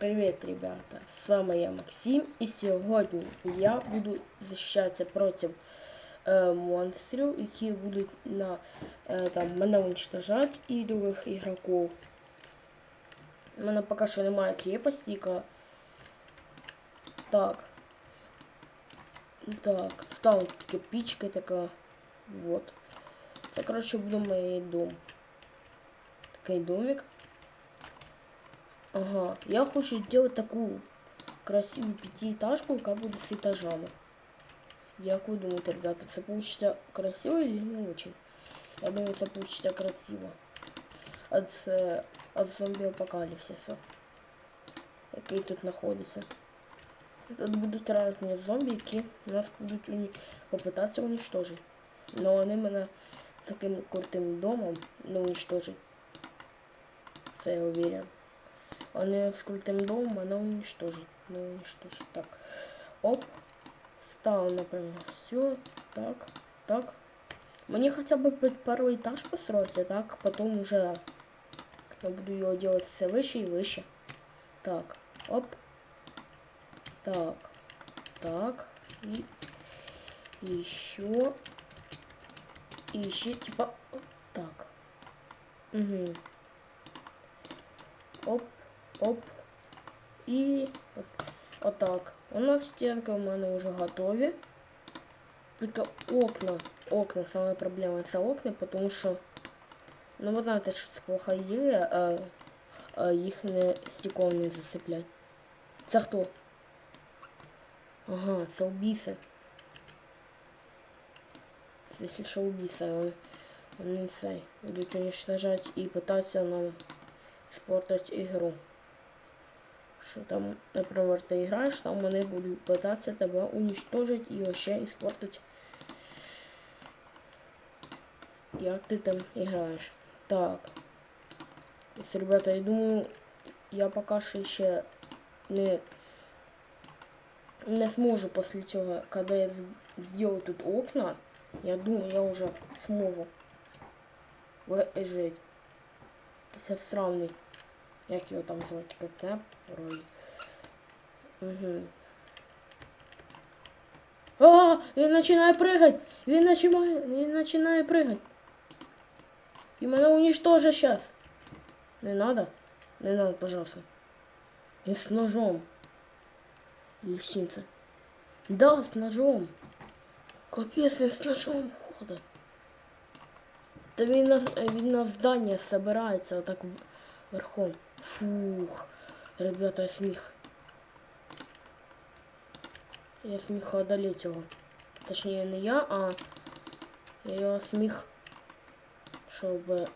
Привіт, ребята! З вами я Максим, і сьогодні я буду захищатися проти е, монстрів, які будуть на, е, там, мене уничтожати і других ігроків. У мене поки що немає крепості, яка... Так. Так, стала кирпичка така. Вот. Це, коротше, буде мій дом. Такий домик. Ага, я хочу сделать такую красивую пятиэтажку, яка буде с этажами. Як ви думаєте, ребята, це получится красиво или не очень? Я думаю, це получится красиво. От, е, от зомби апокаліпсиса. Який тут знаходиться. Тут будуть різні зомбі, які нас будуть уні... попитатися уничтожити. Но вони мене таким крутим домом не уничтожать. Це я уверен. Они с крутым домом, она уничтожит. Ну, уничтожит. Так. Оп. Стал, например. Все. Так. Так. Мне хотя бы первый этаж построить, а так потом уже я буду его делать все выше и выше. Так. Оп. Так. Так. И еще. И еще типа. Так. Угу. Оп. Оп. І от, отак. У нас стінки в мене вже готові. Тільки окна. Окна, саме проблема це окна, тому що... Ну ви знаєте, що це плохо є, а, а їх не стіком не засиплять. Це хто? Ага, це убійці. Якщо що убійці, вони, вони все будуть уничтожати і питатися нам спортити ігру. Що там, наприклад, ти граєш, там вони будуть пытаться тебе уничтожить і вообще испортить. Як ти там граєш. Так. Ось, ребята, я думаю, я поки що ще не не зможу після цього, коли я зроблю тут окна, я думаю, я вже зможу вижити. Це странний. Як його там звати? Катеп? Рой. Угу. А, він починає прыгать! Він починає, він починає прыгать. І мене уничтожить сейчас. Не надо? Не надо, пожалуйста. И с ножом. Лещинца. Да, с ножом. Капец, він с ножом ходить. Да він на, він на здання собирається отак верхом. Фух. Ребята, я сміх. Я сміх одолеть його. Точніше не я, а я його сміх, щоб,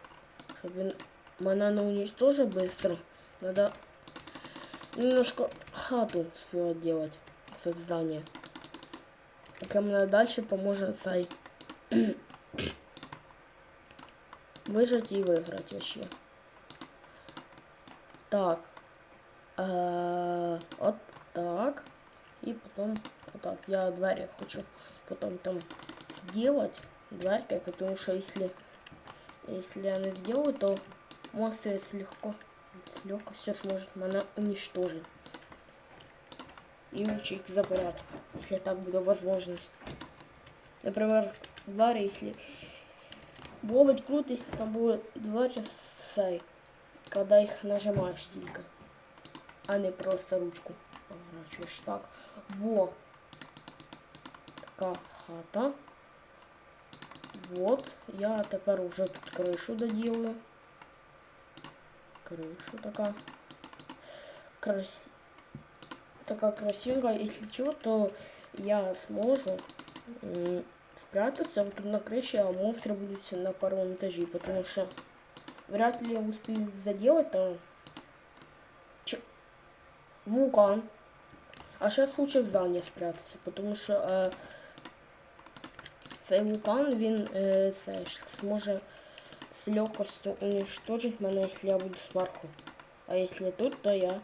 щоб він мене не уничтожил быстро. Надо немножко хату успевать делать с здания. Пока мне дальше поможет цей выжить и выиграть вообще. Так. Э, от так. И потом вот так. Я двери хочу потом там сделать дверкой, потому что если если я не то монстр легко легко все сможет меня уничтожить. И учить забрать, если так будет возможность. Например, двери, если... Было круто, если там будет два часа когда их нажимаешь только, а не просто ручку поворачиваешь. Так, во. Така хата. Вот, я тепер уже тут кришу доделаю. Крышу така. Крас... Така красивая. Если что, то я сможу спрятаться вот тут на крыше, а монстры будут на первом этаже, потому что Вряд ли я успею заделать там. Ч... Вулкан. А сейчас лучше в здание спрятаться, потому що е, цей вулкан він е, це, зможе з уничтожить мене, якщо я буду сверху. А если тут, то я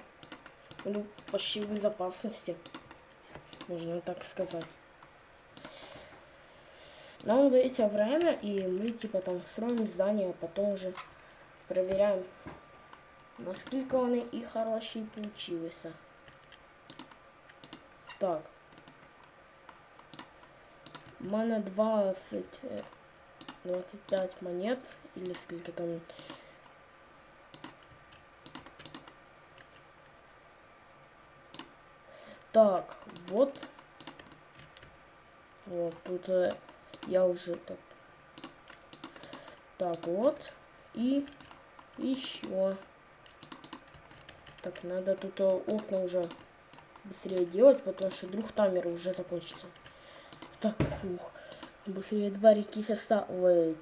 буду почти в безопасности. Можно так сказать. Нам дается время, и мы типа там строим здание, а потом уже проверяем наскільки вони і хороші получилися. Так. У мене 20, е, 25 монет, или скільки там. Так, вот. Вот, тут э, я уже так. Так, вот. И еще. Так, надо тут э, окна уже быстрее делать, потому что вдруг таймер уже закончится. Так, фух. Быстрее двері якісь ставить.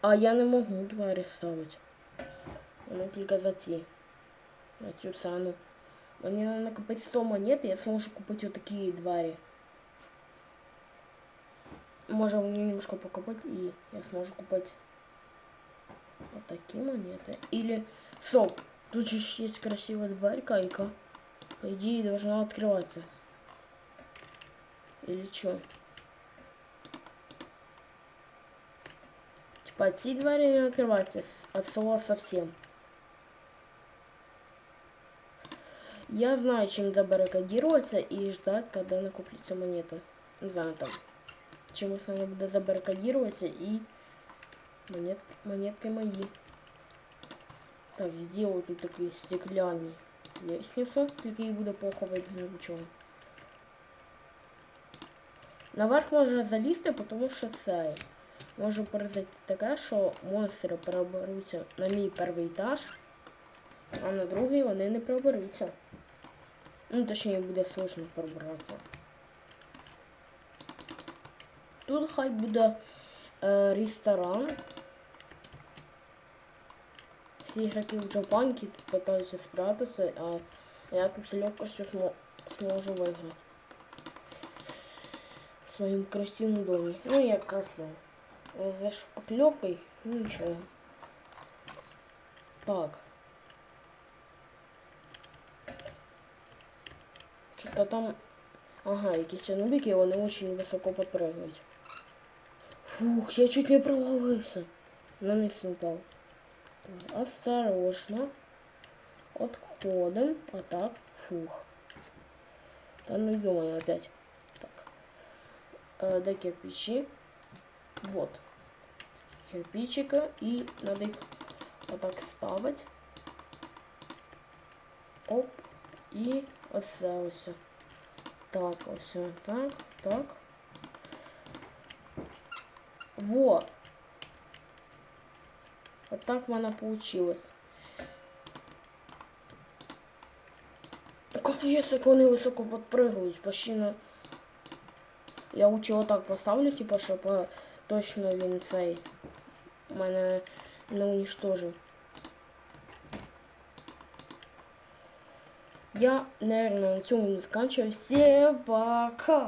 А я не можу двері ставити. Вони тільки за ці. На цю ціну. Мені треба накопити 100 монет, і я зможу купити отакі двері. Може мені немножко покопати, і я зможу купити вот такие монеты. Или... Стоп! Тут же есть красивая дверька, яка, по идее, должна открываться. Или что? Типа, ці двери не открываются от слова совсем. Я знаю, чем забаррикадироваться и ждать, когда накоплются монеты. Не знаю, там. Чем вами буду забаррикадироваться и монет, монетки мои. Так, сделаю тут такий стеклянний лестницу, тільки її буде плохо видно нічого. Наверх можна залізти, тому що це може произойти таке, що монстри переберуться на мій перший етаж, а на другий вони не проберуться. Ну, точніше, буде сложно пробратися. Тут хай буде е, ресторан Всі ігроки в Джапанки пытаются спрятаться, а я тут с легкостью смо сможу выиграть. В своем красивом доме. Ну, я красиво. За шпаклевкой, ну ничего. Так. Что-то там... Ага, якісь нубики, вони очень високо подпрыгивают. Фух, я чуть не провалився. На них не упав. Осторожно. Отходим. А так. Фух. Да ну ё опять. Так. Э, до кирпичи. Вот. Кирпичика. И надо их вот так ставить. Оп. И оце ось. Так, ось. Так, так. Вот. Вот так в мене получилось. Капец, як вони високо подпрыгивают, почти на... Я лучше вот так поставлю, типа, щоб точно він цей мене не уничтожив. Я, наверное, на цьому заканчиваю. Всем пока!